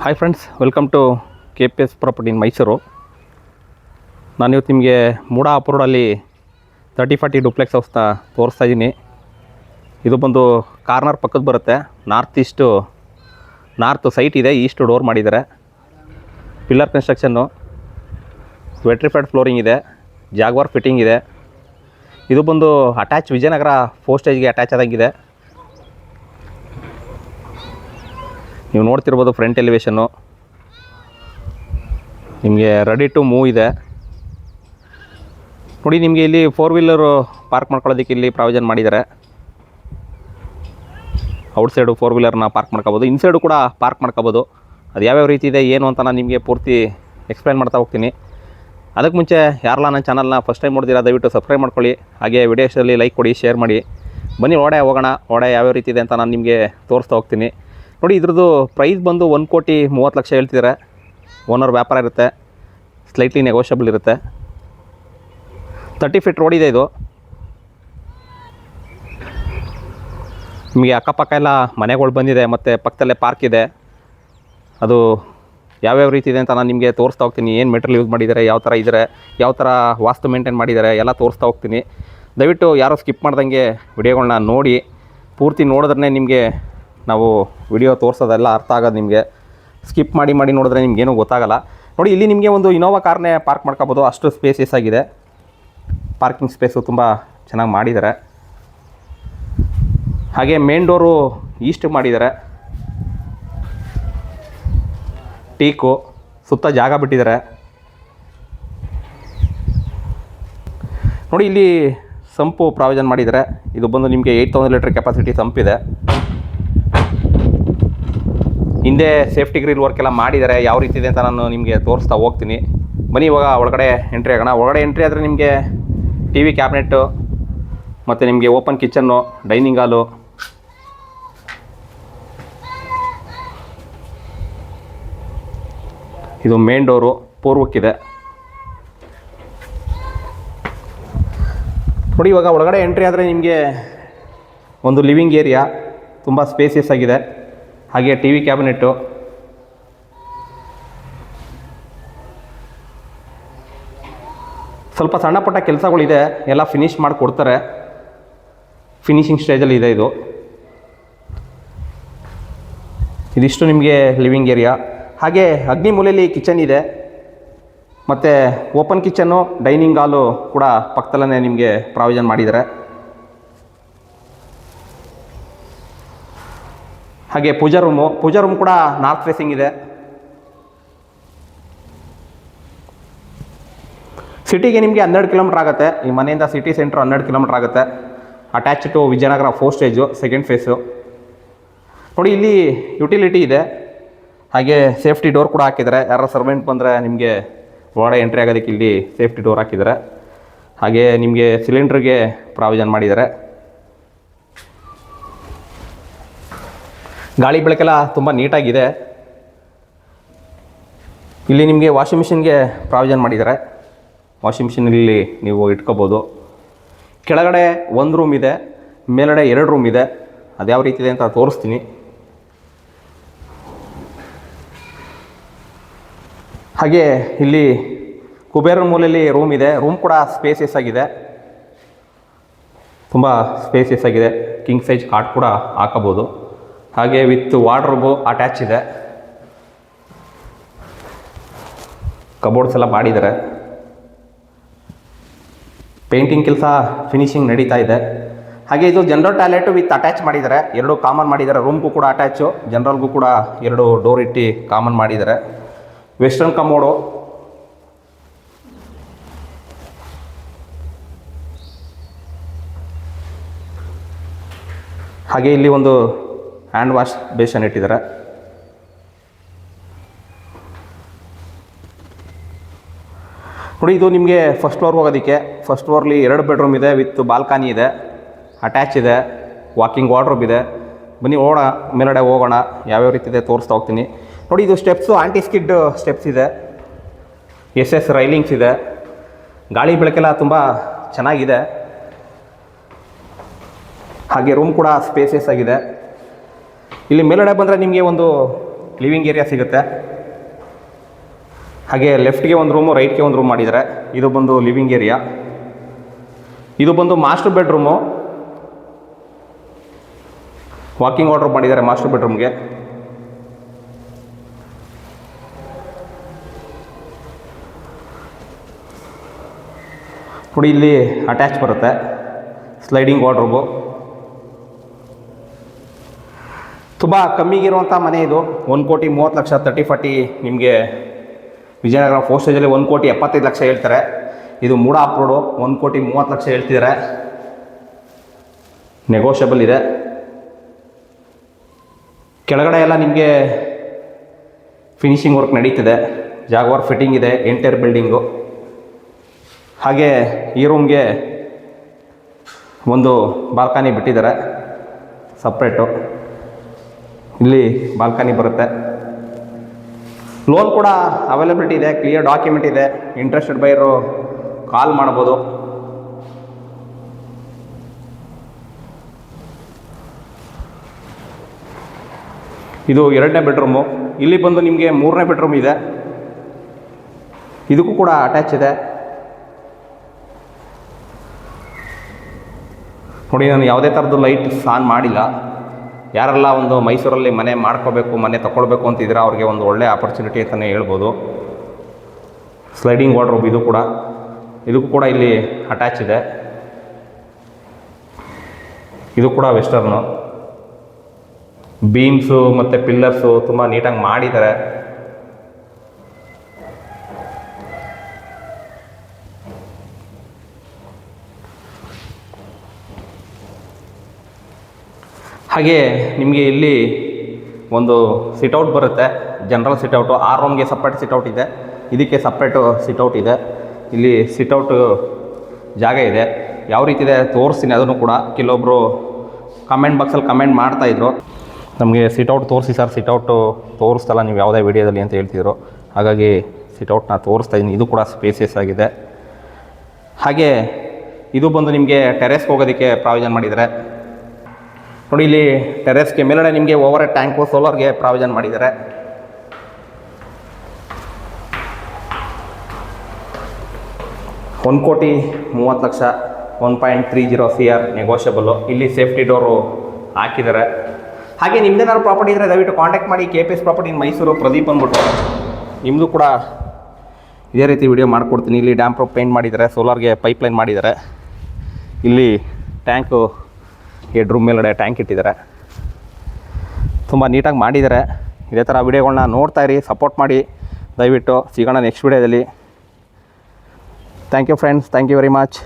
Hi friends welcome to K P S property in Mysuru ನಾನು ಇವತ್ತು ನಿಮಗೆ ಮೂಡ ಅಪ್ರೋಡಲ್ಲಿ ತರ್ಟಿ ಫಾರ್ಟಿ ಡುಪ್ಲೆಕ್ಸ್ ಹೌಸ್ನ ತೋರಿಸ್ತಾ ಇದ್ದೀನಿ ಇದು ಬಂದು ಕಾರ್ನರ್ ಪಕ್ಕದ ಬರುತ್ತೆ. ನಾರ್ತ್ ಈಸ್ಟು ನಾರ್ತ್ ಸೈಟ್ ಇದೆ ಈಸ್ಟ್ ಡೋರ್ ಮಾಡಿದ್ದಾರೆ. ಪಿಲ್ಲರ್ ಕನ್ಸ್ಟ್ರಕ್ಷನ್ನು ವೆಟ್ರಿಫೈಡ್ ಫ್ಲೋರಿಂಗ್ ಇದೆ ಜಾಗ್ವಾರ್ ಫಿಟ್ಟಿಂಗ್ ಇದೆ. ಇದು ಬಂದು ಅಟ್ಯಾಚ್ ವಿಜಯನಗರ ಫೋರ್ ಸ್ಟೇಜ್ಗೆ ಅಟ್ಯಾಚ್ ಆದಂಗಿದೆ. ನೀವು ನೋಡ್ತಿರ್ಬೋದು ಫ್ರಂಟ್ ಎಲಿವೇಶನ್ನು ನಿಮಗೆ ರೆಡಿ ಟು ಮೂವ್ ಇದೆ. ನೋಡಿ, ನಿಮಗೆ ಇಲ್ಲಿ ಫೋರ್ ವೀಲರು ಪಾರ್ಕ್ ಮಾಡ್ಕೊಳ್ಳೋದಕ್ಕೆ ಇಲ್ಲಿ ಪ್ರಾವಿಷನ್ ಮಾಡಿದ್ದಾರೆ. ಔಟ್ ಸೈಡು ಫೋರ್ ವೀಲರ್ನ ಪಾರ್ಕ್ ಮಾಡ್ಕೋಬೋದು. ಇನ್ಸೈಡು ಕೂಡ ಪಾರ್ಕ್ ಮಾಡ್ಕೋಬೋದು. ಅದು ಯಾವ್ಯಾವ ರೀತಿ ಇದೆ, ಏನು ಅಂತ ನಾನು ನಿಮಗೆ ಪೂರ್ತಿ ಎಕ್ಸ್ಪ್ಲೈನ್ ಮಾಡ್ತಾ ಹೋಗ್ತೀನಿ. ಅದಕ್ಕೆ ಮುಂಚೆ ಯಾರಲ್ಲ ನನ್ನ ಚಾನಲ್ನ ಫಸ್ಟ್ ಟೈಮ್ ನೋಡ್ತೀರಾ ದಯವಿಟ್ಟು ಸಬ್ಸ್ಕ್ರೈಬ್ ಮಾಡ್ಕೊಳ್ಳಿ. ಹಾಗೆ ವಿಡಿಯೋಸಲ್ಲಿ ಲೈಕ್ ಕೊಡಿ ಶೇರ್ ಮಾಡಿ. ಬನ್ನಿ ಒಡೆ ಹೋಗೋಣ. ಒಡೆ ಯಾವ್ಯಾವ ರೀತಿ ಇದೆ ಅಂತ ನಾನು ನಿಮಗೆ ತೋರಿಸ್ತಾ ಹೋಗ್ತೀನಿ. ನೋಡಿ, ಇದ್ರದ್ದು ಪ್ರೈಸ್ ಬಂದು ಒಂದು ಕೋಟಿ ಮೂವತ್ತು ಲಕ್ಷ ಹೇಳ್ತಿದ್ದಾರೆ ಓನರ್ ವ್ಯಾಪಾರ ಇರುತ್ತೆ. ಸ್ಲೈಟ್ಲಿ ನೆಗೋಷಿಯಬಲ್ ಇರುತ್ತೆ. ತರ್ಟಿ ಫೀಟ್ ರೋಡ್ ಇದೆ ಇದು. ನಿಮಗೆ ಅಕ್ಕಪಕ್ಕ ಎಲ್ಲ ಮನೆಗಳು ಬಂದಿದೆ, ಮತ್ತು ಪಕ್ಕದಲ್ಲೇ ಪಾರ್ಕ್ ಇದೆ. ಅದು ಯಾವ್ಯಾವ ರೀತಿ ಇದೆ ಅಂತ ನಾನು ನಿಮಗೆ ತೋರಿಸ್ತಾ ಹೋಗ್ತೀನಿ. ಏನು ಮೆಟೀರಿಯಲ್ ಯೂಸ್ ಮಾಡಿದ್ದಾರೆ, ಯಾವ ಥರ ಇದ್ದಾರೆ ಯಾವ ಥರ ವಾಸ್ತು ಮೇಂಟೈನ್ ಮಾಡಿದ್ದಾರೆ, ಎಲ್ಲ ತೋರಿಸ್ತಾ ಹೋಗ್ತೀನಿ. ದಯವಿಟ್ಟು ಯಾರೋ ಸ್ಕಿಪ್ ಮಾಡ್ದಂಗೆ ವಿಡಿಯೋಗಳನ್ನ ನೋಡಿ. ಪೂರ್ತಿ ನೋಡಿದ್ರೆ ನಿಮಗೆ ನಾವು ವಿಡಿಯೋ ತೋರಿಸೋದೆಲ್ಲ ಅರ್ಥ ಆಗೋದು ನಿಮಗೆ. ಸ್ಕಿಪ್ ಮಾಡಿ ಮಾಡಿ ನೋಡಿದ್ರೆ ನಿಮಗೇನು ಗೊತ್ತಾಗಲ್ಲ. ನೋಡಿ, ಇಲ್ಲಿ ನಿಮಗೆ ಒಂದು ಇನೋವಾ ಕಾರ್ನೇ ಪಾರ್ಕ್ ಮಾಡ್ಕೋಬೋದು. ಅಷ್ಟು ಸ್ಪೇಸಿಯಸ್ ಆಗಿದೆ. ಪಾರ್ಕಿಂಗ್ ಸ್ಪೇಸು ತುಂಬ ಚೆನ್ನಾಗಿ ಮಾಡಿದ್ದಾರೆ. ಹಾಗೆ ಮೇನ್ ಡೋರು ಈಸ್ಟ್ ಮಾಡಿದ್ದಾರೆ. ಟೀಕು ಸುತ್ತ ಜಾಗ ಬಿಟ್ಟಿದ್ದಾರೆ. ನೋಡಿ, ಇಲ್ಲಿ ಸಂಪು ಪ್ರಾವಿಷನ್ ಮಾಡಿದ್ದಾರೆ. ಇದು ಬಂದು ನಿಮಗೆ ಏಯ್ಟ್ ತೌಸಂಡ್ ಲೀಟ್ರ್ ಕೆಪಾಸಿಟಿ ಸಂಪಿದೆ ಹಿಂದೆ ಸೇಫ್ಟಿ ಗ್ರಿಲ್ ವರ್ಕ್ ಎಲ್ಲ ಮಾಡಿದ್ದಾರೆ ಯಾವ ರೀತಿ ಇದೆ ಅಂತ ನಾನು ನಿಮಗೆ ತೋರಿಸ್ತಾ ಹೋಗ್ತೀನಿ. ಬನ್ನಿ ಇವಾಗ ಒಳಗಡೆ ಎಂಟ್ರಿ ಆಗೋಣ. ಒಳಗಡೆ ಎಂಟ್ರಿ ಆದರೆ ನಿಮಗೆ ಟಿ ವಿ ಕ್ಯಾಬಿನೆಟ್ಟು ಮತ್ತು ನಿಮಗೆ ಓಪನ್ ಕಿಚನ್ನು ಡೈನಿಂಗ್ ಹಾಲು ಇದು ಮೇನ್ ಡೋರು ಪೂರ್ವಕ್ಕಿದೆ. ನೋಡಿ ಇವಾಗ ಒಳಗಡೆ ಎಂಟ್ರಿ ಆದರೆ ನಿಮಗೆ ಒಂದು ಲಿವಿಂಗ್ ಏರಿಯಾ ತುಂಬ ಸ್ಪೇಸಿಯಸ್ ಆಗಿದೆ. ಹಾಗೆ ಟಿ ವಿ ಕ್ಯಾಬಿನೆಟ್ಟು. ಸ್ವಲ್ಪ ಸಣ್ಣ ಪುಟ್ಟ ಕೆಲಸಗಳಿದೆ, ಎಲ್ಲ ಫಿನಿಶ್ ಮಾಡಿ ಕೊಡ್ತಾರೆ. ಫಿನಿಶಿಂಗ್ ಸ್ಟೇಜಲ್ಲಿ ಇದೆ ಇದು. ಇದಿಷ್ಟು ನಿಮಗೆ ಲಿವಿಂಗ್ ಏರಿಯಾ ಹಾಗೆ ಅಗ್ನಿ ಮೂಲೆಯಲ್ಲಿ ಕಿಚನ್ ಇದೆ. ಮತ್ತು ಓಪನ್ ಕಿಚನ್ನು ಡೈನಿಂಗ್ ಹಾಲು ಕೂಡ ಪಕ್ಕದಲ್ಲೇ ನಿಮಗೆ ಪ್ರಾವಿಷನ್ ಮಾಡಿದ್ದಾರೆ. ಹಾಗೆ ಪೂಜಾ ರೂಮು ಪೂಜಾ ರೂಮ್ ಕೂಡ ನಾರ್ತ್ ಫೇಸಿಂಗ್ ಇದೆ. ಸಿಟಿಗೆ ನಿಮಗೆ ಹನ್ನೆರಡು ಕಿಲೋಮೀಟ್ರ್ ಆಗುತ್ತೆ. ಈ ಮನೆಯಿಂದ ಸಿಟಿ ಸೆಂಟ್ರ್ ಹನ್ನೆರಡು ಕಿಲೋಮೀಟ್ರ್ ಆಗುತ್ತೆ. Attach to Vijayanagar four stage second phase ನೋಡಿ, ಇಲ್ಲಿ ಯುಟಿಲಿಟಿ ಇದೆ. ಹಾಗೆ ಸೇಫ್ಟಿ ಡೋರ್ ಕೂಡ ಹಾಕಿದ್ದಾರೆ. ಯಾರೋ ಸರ್ವೆಂಟ್ ಬಂದರೆ ನಿಮಗೆ ಒಳಗಡೆ ಎಂಟ್ರಿ ಆಗೋದಕ್ಕೆ ಇಲ್ಲಿ ಸೇಫ್ಟಿ ಡೋರ್ ಹಾಕಿದ್ದಾರೆ. ಹಾಗೆ ನಿಮಗೆ ಸಿಲಿಂಡ್ರಿಗೆ ಪ್ರಾವಿಷನ್ ಮಾಡಿದ್ದಾರೆ. ಗಾಳಿ ಬೆಳಕೆಲ್ಲ ತುಂಬ ನೀಟಾಗಿದೆ. ಇಲ್ಲಿ ನಿಮಗೆ ವಾಷಿಂಗ್ ಮಿಷಿನ್ಗೆ ಪ್ರಾವಿಷನ್ ಮಾಡಿದ್ದಾರೆ. ವಾಷಿಂಗ್ ಮಿಷಿನಲ್ಲಿ ನೀವು ಇಟ್ಕೋಬೋದು. ಕೆಳಗಡೆ ಒಂದು ರೂಮ್ ಇದೆ, ಮೇಲ್ಗಡೆ ಎರಡು ರೂಮ್ ಇದೆ. ಅದು ಯಾವ ರೀತಿ ಇದೆ ಅಂತ ತೋರಿಸ್ತೀನಿ. ಹಾಗೆ ಇಲ್ಲಿ ಕುಬೇರ ಮೂಲೆಯಲ್ಲಿ ರೂಮ್ ಇದೆ. ರೂಮ್ ಕೂಡ ಸ್ಪೇಸಿಯಸ್ ಆಗಿದೆ. ತುಂಬ ಸ್ಪೇಸಿಯಸ್ ಆಗಿದೆ. ಕಿಂಗ್ ಸೈಜ್ ಕಾಟ್ ಕೂಡ ಹಾಕಬೋದು. ಹಾಗೆ ವಿತ್ ವಾರ್ಡ್ರೋಬು ಅಟ್ಯಾಚ್ ಇದೆ. ಕಬೋರ್ಡ್ಸ್ ಎಲ್ಲ ಮಾಡಿದ್ದಾರೆ. ಪೇಂಟಿಂಗ್ ಕೆಲಸ ಫಿನಿಶಿಂಗ್ ನಡೀತಾ ಇದೆ. ಹಾಗೆ ಇದು ಜನರಲ್ ಟಾಯ್ಲೆಟು ವಿತ್ ಅಟ್ಯಾಚ್ ಮಾಡಿದ್ದಾರೆ. ಎರಡು ಕಾಮನ್ ಮಾಡಿದ್ದಾರೆ. ರೂಮ್ಗೂ ಕೂಡ ಅಟ್ಯಾಚು ಜನರಲ್ಗೂ ಕೂಡ ಎರಡು ಡೋರ್ ಇಟ್ಟು ಕಾಮನ್ ಮಾಡಿದ್ದಾರೆ. ವೆಸ್ಟರ್ನ್ ಕಮೋಡು ಹಾಗೆ ಇಲ್ಲಿ ಒಂದು ಹ್ಯಾಂಡ್ ವಾಶ್ ಬೇಷನ್ ಇಟ್ಟಿದ್ದಾರೆ. ನೋಡಿ, ಇದು ನಿಮಗೆ ಫಸ್ಟ್ ಫ್ಲೋರ್ ಹೋಗೋದಕ್ಕೆ. ಫಸ್ಟ್ ಫ್ಲೋರ್ಲಿ ಎರಡು ಬೆಡ್ರೂಮ್ ಇದೆ ವಿತ್ ಬಾಲ್ಕನಿ ಇದೆ ಅಟ್ಯಾಚ್ ಇದೆ ವಾಕಿಂಗ್ ವಾರ್ಡ್ರೋಬ್ ಇದೆ. ಬನ್ನಿ ಹೋಗೋಣ ಮೇಲಡೆ ಹೋಗೋಣ. ಯಾವ್ಯಾವ ರೀತಿ ಇದೆ ತೋರಿಸ್ತಾ ಹೋಗ್ತೀನಿ. ನೋಡಿ, ಇದು ಸ್ಟೆಪ್ಸು ಆಂಟಿ ಸ್ಕಿಡ್ ಸ್ಟೆಪ್ಸ್ ಇದೆ. ಎಸ್ ಎಸ್ ರೈಲಿಂಗ್ಸ್ ಇದೆ. ಗಾಳಿ ಬೆಳಕೆಲ್ಲ ತುಂಬ ಚೆನ್ನಾಗಿದೆ. ಹಾಗೆ ರೂಮ್ ಕೂಡ ಸ್ಪೇಸಿಯಸ್ ಆಗಿದೆ. ಇಲ್ಲಿ ಮೇಲ್ಗಡೆ ಬಂದರೆ ನಿಮಗೆ ಒಂದು ಲಿವಿಂಗ್ ಏರಿಯಾ ಸಿಗುತ್ತೆ. ಹಾಗೆ ಲೆಫ್ಟ್ಗೆ ಒಂದು ರೂಮು ರೈಟ್ಗೆ ಒಂದು ರೂಮ್ ಮಾಡಿದ್ದಾರೆ ಇದು ಬಂದು ಲಿವಿಂಗ್ ಏರಿಯಾ ಇದು ಬಂದು ಮಾಸ್ಟರ್ ಬೆಡ್ರೂಮು ವಾಕಿಂಗ್ ಆರ್ಡರ್ ಮಾಡಿದ್ದಾರೆ ಮಾಸ್ಟರ್ ಬೆಡ್ರೂಮ್ಗೆ ನೋಡಿ, ಇಲ್ಲಿ ಅಟ್ಯಾಚ್ ಬರುತ್ತೆ. ಸ್ಲೈಡಿಂಗ್ ವಾರ್ಡ್ರೋಬು ತುಂಬ ಕಮ್ಮಿಗಿರುವಂಥ ಮನೆ ಇದು. ಒಂದು ಕೋಟಿ ಮೂವತ್ತು ಲಕ್ಷ ತರ್ಟಿ ಫಾರ್ಟಿ ನಿಮಗೆ ವಿಜಯನಗರ ಫೋರ್ ಸ್ಟೇಜಲ್ಲಿ ಒಂದು ಕೋಟಿ ಎಪ್ಪತ್ತೈದು ಲಕ್ಷ ಹೇಳ್ತಾರೆ. ಇದು ಮೂಡ ಅಪ್ರೋಡು ಒಂದು ಕೋಟಿ ಮೂವತ್ತು ಲಕ್ಷ ಹೇಳ್ತಿದ್ದಾರೆ. ನೆಗೋಷಿಯಬಲ್ ಇದೆ. ಕೆಳಗಡೆ ಎಲ್ಲ ನಿಮಗೆ ಫಿನಿಷಿಂಗ್ ವರ್ಕ್ ನಡೀತಿದೆ. ಜಾಗ್ವಾರ್ ಫಿಟ್ಟಿಂಗ್ ಇದೆ ಎಂಟೈರ್ ಬಿಲ್ಡಿಂಗು ಹಾಗೆ ಈ ರೂಮ್ಗೆ ಒಂದು ಬಾಲ್ಕನಿ ಬಿಟ್ಟಿದ್ದಾರೆ ಸಪ್ರೇಟು ಇಲ್ಲಿ ಬಾಲ್ಕನಿ ಬರುತ್ತೆ. ಲೋನ್ ಕೂಡ ಅವೈಲಬಿಲಿಟಿ ಇದೆ ಕ್ಲಿಯರ್ ಡಾಕ್ಯುಮೆಂಟ್ ಇದೆ. ಇಂಟ್ರೆಸ್ಟೆಡ್ ಬೈರು ಕಾಲ್ ಮಾಡ್ಬೋದು. ಇದು ಎರಡನೇ ಬೆಡ್ರೂಮು ಇಲ್ಲಿ ಬಂದು ನಿಮಗೆ ಮೂರನೇ ಬೆಡ್ರೂಮ್ ಇದೆ. ಇದಕ್ಕೂ ಕೂಡ ಅಟ್ಯಾಚ್ ಇದೆ. ನೋಡಿ, ನಾನು ಯಾವುದೇ ಥರದ್ದು ಲೈಟ್ ಆನ್ ಮಾಡಿಲ್ಲ. ಯಾರೆಲ್ಲ ಒಂದು ಮೈಸೂರಲ್ಲಿ ಮನೆ ಮಾಡ್ಕೋಬೇಕು, ಮನೆ ತಗೊಳ್ಬೇಕು ಅಂತಿದ್ರೆ ಅವ್ರಿಗೆ ಒಂದು ಒಳ್ಳೆ ಆಪರ್ಚುನಿಟಿ ಅಂತಲೇ ಹೇಳ್ಬೋದು. ಸ್ಲೈಡಿಂಗ್ ವಾರ್ಡ್ರೋಬ್ ಇದು ಕೂಡ. ಇದಕ್ಕೂ ಕೂಡ ಇಲ್ಲಿ ಅಟ್ಯಾಚ್ ಇದೆ. ಇದು ಕೂಡ ವೆಸ್ಟರ್ನು ಬೀಮ್ಸು ಮತ್ತು ಪಿಲ್ಲರ್ಸು ತುಂಬ ನೀಟಾಗಿ ಮಾಡಿದ್ದಾರೆ. ಹಾಗೆ ನಿಮಗೆ ಇಲ್ಲಿ ಒಂದು ಸಿಟೌಟ್ ಬರುತ್ತೆ. ಜನರಲ್ ಸಿಟೌಟು ಆ ರೂಮ್ಗೆ ಸಪ್ರೇಟ್ ಸಿಟೌಟ್ ಇದೆ. ಇದಕ್ಕೆ ಸಪ್ರೇಟು ಸಿಟೌಟ್ ಇದೆ. ಇಲ್ಲಿ ಸಿಟೌಟು ಜಾಗ ಇದೆ. ಯಾವ ರೀತಿ ಇದೆ ತೋರಿಸ್ತೀನಿ ಅದನ್ನು ಕೂಡ. ಕೆಲವೊಬ್ಬರು ಕಮೆಂಟ್ ಬಾಕ್ಸಲ್ಲಿ ಕಮೆಂಟ್ ಮಾಡ್ತಾಯಿದ್ರು ನಮಗೆ ಸಿಟೌಟ್ ತೋರಿಸಿ ಸರ್ ಸಿಟೌಟು ತೋರಿಸ್ತಲ್ಲ ನೀವು ಯಾವುದೇ ವೀಡಿಯೋದಲ್ಲಿ ಅಂತ ಹೇಳ್ತಿದ್ರು. ಹಾಗಾಗಿ ಸಿಟೌಟ್ನ ತೋರಿಸ್ತಾ ಇದ್ದೀನಿ. ಇದು ಕೂಡ ಸ್ಪೇಸಿಯಸ್ ಆಗಿದೆ. ಹಾಗೆ ಇದು ಬಂದು ನಿಮಗೆ ಟೆರೆಸ್ಗೆ ಹೋಗೋದಕ್ಕೆ ಪ್ರಾವಿಜನ್ ಮಾಡಿದ್ದಾರೆ. ನೋಡಿ ಇಲ್ಲಿ ಟೆರೆಸ್ಗೆ ಮೇಲಡೆ ನಿಮಗೆ ಓವರ್ ಟ್ಯಾಂಕು ಸೋಲಾರ್ಗೆ ಪ್ರಾವಿಜನ್ ಮಾಡಿದ್ದಾರೆ. ಒಂದು ಕೋಟಿ ಮೂವತ್ತು lakh one point three zero C R negotiable ಇಲ್ಲಿ ಸೇಫ್ಟಿ ಡೋರು ಹಾಕಿದ್ದಾರೆ. ಹಾಗೆ ನಿಮ್ದೇನಾದ್ರು ಪ್ರಾಪರ್ಟಿ ಇದ್ದರೆ ದಯವಿಟ್ಟು ಕಾಂಟ್ಯಾಕ್ಟ್ ಮಾಡಿ K P S property in Mysuru Pradeep ಅಂದ್ಬಿಟ್ಟು. ನಿಮ್ಮದು ಕೂಡ ಇದೇ ರೀತಿ ವಿಡಿಯೋ ಮಾಡಿಕೊಡ್ತೀನಿ. ಇಲ್ಲಿ ಡ್ಯಾಮ್ ಪ್ರೂಫ್ ಪೇಂಟ್ ಮಾಡಿದ್ದಾರೆ ಸೋಲಾರ್ಗೆ ಪೈಪ್ಲೈನ್ ಮಾಡಿದ್ದಾರೆ. ಇಲ್ಲಿ ಟ್ಯಾಂಕು ಹೆಡ್ ರೂಮ್ ಮೇಲ್ಗಡೆ ಟ್ಯಾಂಕ್ ಇಟ್ಟಿದ್ದಾರೆ. ತುಂಬ ನೀಟಾಗಿ ಮಾಡಿದ್ದಾರೆ. ಇದೇ ಥರ ವಿಡಿಯೋಗಳನ್ನ ನೋಡ್ತಾ ಇರಿ ಸಪೋರ್ಟ್ ಮಾಡಿ. ದಯವಿಟ್ಟು ಸಿಗೋಣ ನೆಕ್ಸ್ಟ್ ವಿಡಿಯೋದಲ್ಲಿ. Thank you friends thank you very much